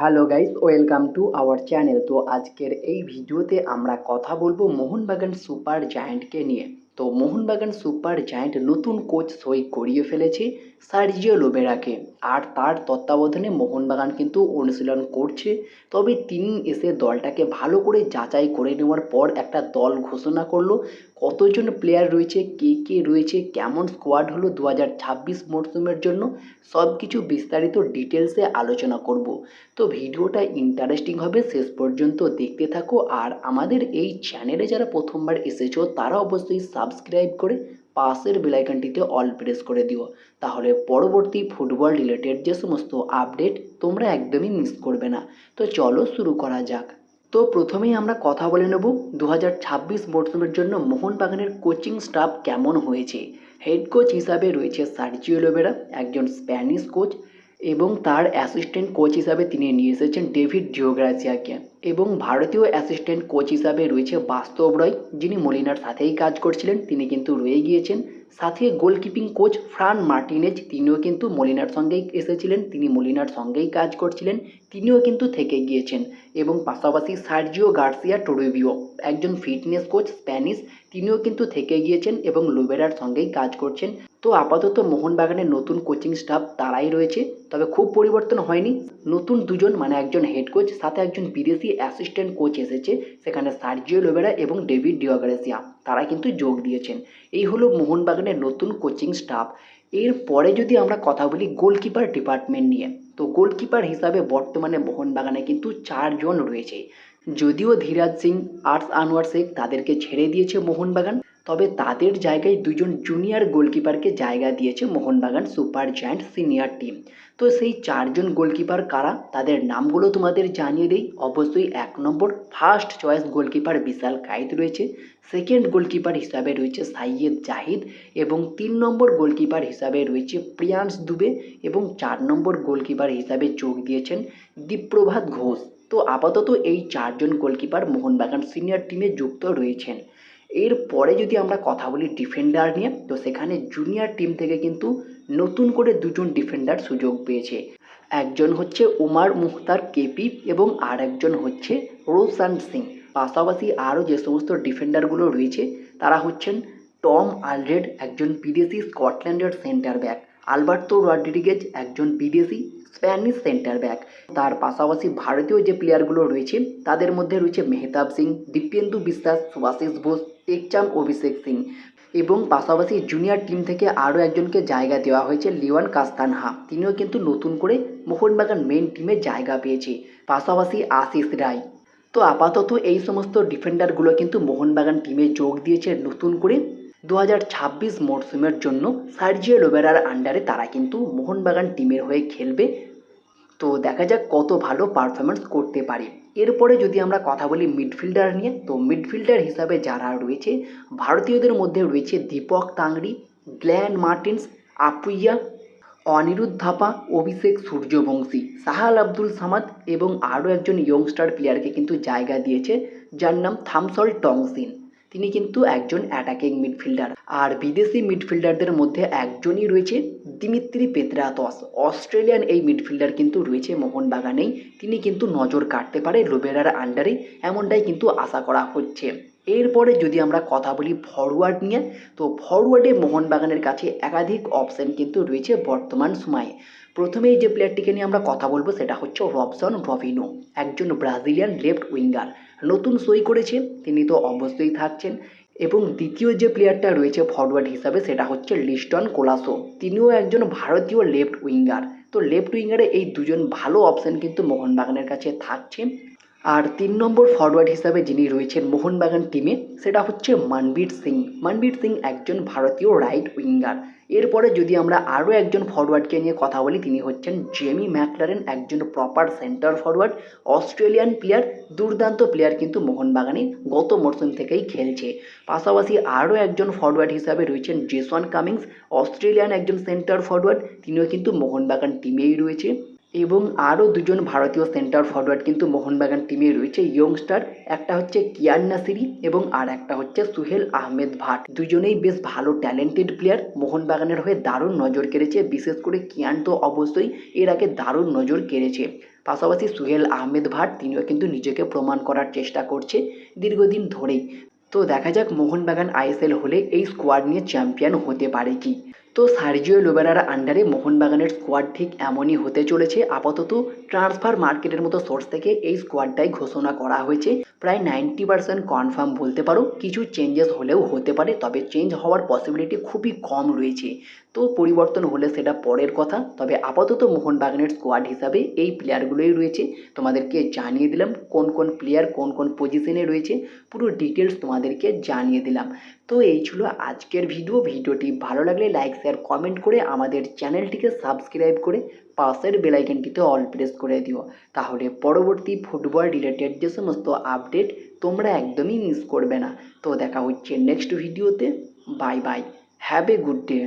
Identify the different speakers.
Speaker 1: Hello guys, welcome to our channel. তো আজকের এই ভিডিওতে আমরা কথা বলব মোহনবাগান সুপার জায়েন্টকে নিয়ে। তো মোহনবাগান সুপার জায়ান্ট নতুন কোচ সই করিয়ে ফেলেছে সার্জিও লোবেরাকে। আর তার তত্ত্বাবধানে মোহনবাগান কিন্তু অনুশীলন করছে। তবে তিনি এসে দলটাকে ভালো করে যাচাই করে নেওয়ার পর একটা দল ঘোষণা করল, কতজন প্লেয়ার রয়েছে, কে কে রয়েছে, কেমন স্কোয়াড হলো দু হাজার ছাব্বিশ মরশুমের জন্য সব কিছু বিস্তারিত ডিটেলসে আলোচনা করব। তো ভিডিওটা ইন্টারেস্টিং হবে, শেষ পর্যন্ত দেখতে থাকো। আর আমাদের এই চ্যানেলে যারা প্রথমবার এসেছ, তারা অবশ্যই সাবস্ক্রাইব করে পাশের বেলাইকনটিতে অল প্রেস করে দিও। তাহলে পরবর্তী ফুটবল রিলেটেড যে সমস্ত আপডেট তোমরা একদমই মিস করবে না। তো চলো শুরু করা যাক। তো প্রথমেই আমরা কথা বলে নেব দু হাজার ছাব্বিশ মরশুমের জন্য মোহনবাগানের কোচিং স্টাফ কেমন হয়েছে। হেড কোচ হিসাবে রয়েছে সার্জিও লোবেরা, একজন স্প্যানিশ কোচ এবং তার অ্যাসিস্ট্যান্ট কোচ হিসাবে তিনি নিয়ে এসেছেন ডেভিড জিওগ্রাসিয়াকে। এবং ভারতীয় অ্যাসিস্ট্যান্ট কোচ হিসাবে রয়েছে বাস্তব রয়, যিনি মলিনার সাথেই কাজ করছিলেন, তিনি কিন্তু রয়ে গিয়েছেন। সাথে গোলকিপিং কোচ ফ্রান মার্টিনেজ, তিনিও কিন্তু মলিনার সঙ্গেই এসেছিলেন, তিনি মলিনার সঙ্গেই কাজ করছিলেন, তিনিও কিন্তু থেকে গিয়েছেন। এবং পাশাপাশি সার্জিও গার্সিয়া টোরেবিও একজন ফিটনেস কোচ স্প্যানিশ, তিনিও কিন্তু থেকে গিয়েছেন এবং লোবেরার সঙ্গেই কাজ করছেন। তো আপাতত মোহনবাগানের নতুন কোচিং স্টাফ তারাই রয়েছে, তবে খুব পরিবর্তন হয়নি। নতুন দুজন মানে একজন হেড কোচ সাথে একজন বিদেশি অ্যাসিস্ট্যান্ট কোচ এসেছে, সেখানে সার্জিও লোবেরা এবং ডেভিড ডিওগ্রেসিয়া। তারা কিন্তু যোগ দিয়েছেন। এই হলো মোহনবাগানের নতুন কোচিং স্টাফ এরপরে যদি আমরা কথা বলি গোলকিপার ডিপার্টমেন্ট নিয়ে, তো গোলকিপার হিসাবে বর্তমানে মোহনবাগানে কিন্তু চারজন রয়েছে। যদিও ধীরাজ সিং আর্টস আনোয়ার শেখ তাদেরকে ছেড়ে দিয়েছে মোহনবাগান তবে তাদের জায়গায় দুজন জুনিয়র গোলকিপারকে জায়গা দিয়েছে Mohun Bagan super giant senior team তো সেই চারজন গোলকিপার কারা? তাদের নামগুলো তোমাদের জানিয়ে দেই। অবশ্যই এক নম্বর first choice goalkeeper Vishal Kaith রয়েছে। সেকেন্ড গোলকিপার হিসাবে রয়েছে সাইয়েদ জাহিদ এবং তিন নম্বর গোলকিপার হিসাবে রয়েছে প্রিয়াংশ দুবে এবং চার নম্বর গোলকিপার হিসাবে যোগ দিয়েছেন দীপ্রভাত ঘোষ। তো আপাতত এই চারজন গোলকিপার মোহনবাগান সিনিয়র টিমে যুক্ত রয়েছেন। এরপরে যদি আমরা কথা বলি ডিফেন্ডার নিয়ে, তো সেখানে জুনিয়র টিম থেকে কিন্তু নতুন করে দুজন ডিফেন্ডার সুযোগ পেয়েছে। একজন হচ্ছে উমার মুখতার কেপি এবং আর একজন হচ্ছে রোশান সিং। পাশাপাশি আরও যে সমস্ত ডিফেন্ডারগুলো রয়েছে, তারা হচ্ছেন টম আলরেড, একজন বিদেশি স্কটল্যান্ডের সেন্টার ব্যাক আলবার্তো রড্রিগেজ, একজন বিদেশি স্প্যানিশ সেন্টার ব্যাক তার পাশাপাশি ভারতীয় যে প্লেয়ারগুলো রয়েছে, তাদের মধ্যে রয়েছে মেহতাব সিং, দীপেন্দু বিশ্বাস সুভাশিস বোস টেকচাম অভিষেক সিং এবং পাশাপাশি জুনিয়র টিম থেকে আরও একজনকে জায়গা দেওয়া হয়েছে লিওয়ান কাস্তানহা। তিনিও কিন্তু নতুন করে মোহনবাগান মেন টিমে জায়গা পেয়েছে, পাশাপাশি আশিস রায়। তো আপাতত এই সমস্ত ডিফেন্ডারগুলো কিন্তু মোহনবাগান টিমে যোগ দিয়েছে নতুন করে। দু হাজার ছাব্বিশ মরশুমের জন্য সার্জিও লোবেরার আন্ডারে তারা কিন্তু মোহনবাগান টিমের হয়ে খেলবে। তো দেখা যাক কত ভালো পারফরমেন্স করতে পারে। এরপরে যদি আমরা কথা বলি মিডফিল্ডার নিয়ে, তো মিডফিল্ডার হিসাবে যারা রয়েছে, ভারতীয়দের মধ্যে রয়েছে দীপক তাংড়ি গ্ল্যান মার্টিন্স, আপুইয়া, অনিরুদ্ধ ধাপা অভিষেক সূর্যবংশী, সাহাল আব্দুল সামাদ এবং আরও একজন ইয়ংস্টার প্লেয়ারকে কিন্তু জায়গা দিয়েছে, যার নাম থামসল টংসিন। তিনি কিন্তু একজন অ্যাটাকিং মিডফিল্ডার আর বিদেশি মিডফিল্ডারদের মধ্যে একজনই রয়েছে দিমিত্রি পেত্রাতস। অস্ট্রেলিয়ান এই মিডফিল্ডার কিন্তু রয়েছে মোহনবাগানেই। তিনি কিন্তু নজর কাটতে পারে লোবেরার আন্ডারে এমনটাই কিন্তু আশা করা হচ্ছে। এরপরে যদি আমরা কথা বলি ফরওয়ার্ড নিয়ে, তো ফরওয়ার্ডে মোহনবাগানের কাছে একাধিক অপশন কিন্তু রয়েছে বর্তমান সময়ে। প্রথমেই যে প্লেয়ারটিকে নিয়ে আমরা কথা বলব, সেটা হচ্ছে রবসন রবিনো, একজন ব্রাজিলিয়ান লেফট উইঙ্গার নতুন সই করেছে, তিনি তো অবশ্যই থাকছেন। এবং দ্বিতীয় যে প্লেয়ারটা রয়েছে ফরওয়ার্ড হিসাবে, সেটা হচ্ছে লিস্টন কোলাসো। তিনিও একজন ভারতীয় লেফট উইঙ্গার তো লেফট উইঙ্গারে এই দুজন ভালো অপশন কিন্তু মোহনবাগানের কাছে থাকছে। আর তিন নম্বর ফরওয়ার্ড হিসাবে যিনি রয়েছেন মোহনবাগান টিমে সেটা হচ্ছে মনবীর সিং। মনবীর সিং একজন ভারতীয় রাইট উইঙ্গার এরপরে যদি আমরা আরও একজন ফরওয়ার্ডকে নিয়ে কথা বলি, তিনি হচ্ছেন জেমি ম্যাকলারেন একজন proper centre forward Australian player দুর্দান্ত প্লেয়ার কিন্তু মোহনবাগানে গত মরশুম থেকেই খেলছে। পাশাপাশি আরও একজন ফরওয়ার্ড হিসাবে রয়েছেন জেসন কামিংস অস্ট্রেলিয়ান একজন সেন্টার ফরওয়ার্ড তিনিও কিন্তু মোহনবাগান টিমেই রয়েছে। এবং আরও দুজন ভারতীয় সেন্টার ফরওয়ার্ড কিন্তু মোহনবাগান টিমে রয়েছে। ইয়ংস্টার একটা হচ্ছে কিয়ান নাসিরি এবং আর একটা হচ্ছে সুহেল আহমেদ ভাট। দুজনেই বেশ ভালো ট্যালেন্টেড প্লেয়ার মোহনবাগানের হয়ে দারুণ নজর কেড়েছে। বিশেষ করে কিয়ান তো অবশ্যই এর আগে দারুণ নজর কেড়েছে। পাশাপাশি সুহেল আহমেদ ভাট, তিনিও কিন্তু নিজেকে প্রমাণ করার চেষ্টা করছে দীর্ঘদিন ধরেই। তো দেখা যাক মোহনবাগান আইএসএল হলে এই স্কোয়াড নিয়ে চ্যাম্পিয়ন হতে পারে কি। তো সার্জিও লোবেরার আন্ডারে মোহনবাগানের স্কোয়াড ঠিক এমনই হতে চলেছে। আপাতত ট্রান্সফার মার্কেটের মতো সোর্স থেকে এই স্কোয়াডটাই ঘোষণা করা হয়েছে। প্রায় নাইনটি পার্সেন্ট কনফার্ম বলতে পারো, কিছু চেঞ্জেস হলেও হতে পারে, তবে চেঞ্জ হওয়ার পসিবিলিটি খুবই কম রয়েছে। তো পরিবর্তন হলে সেটা পরের কথা, তবে আপাতত মোহনবাগানের স্কোয়াড হিসাবে এই প্লেয়ারগুলোই রয়েছে। তোমাদেরকে জানিয়ে দিলাম কোন কোন প্লেয়ার কোন কোন পজিশনে রয়েছে, পুরো ডিটেলস তোমাদেরকে জানিয়ে দিলাম। তো এই ছিল আজকের ভিডিও ভিডিওটি ভালো লাগলে লাইক শেয়ার কমেন্ট করে আমাদের চ্যানেলটিকে সাবস্ক্রাইব করে পাশের বেলাইকনটিতে অল প্রেস করে দিও। তাহলে পরবর্তী ফুটবল রিলেটেড যে সমস্ত আপডেট তোমরা একদমই মিস করবে না। তো দেখা হচ্ছে নেক্সট ভিডিওতে bye bye have a good day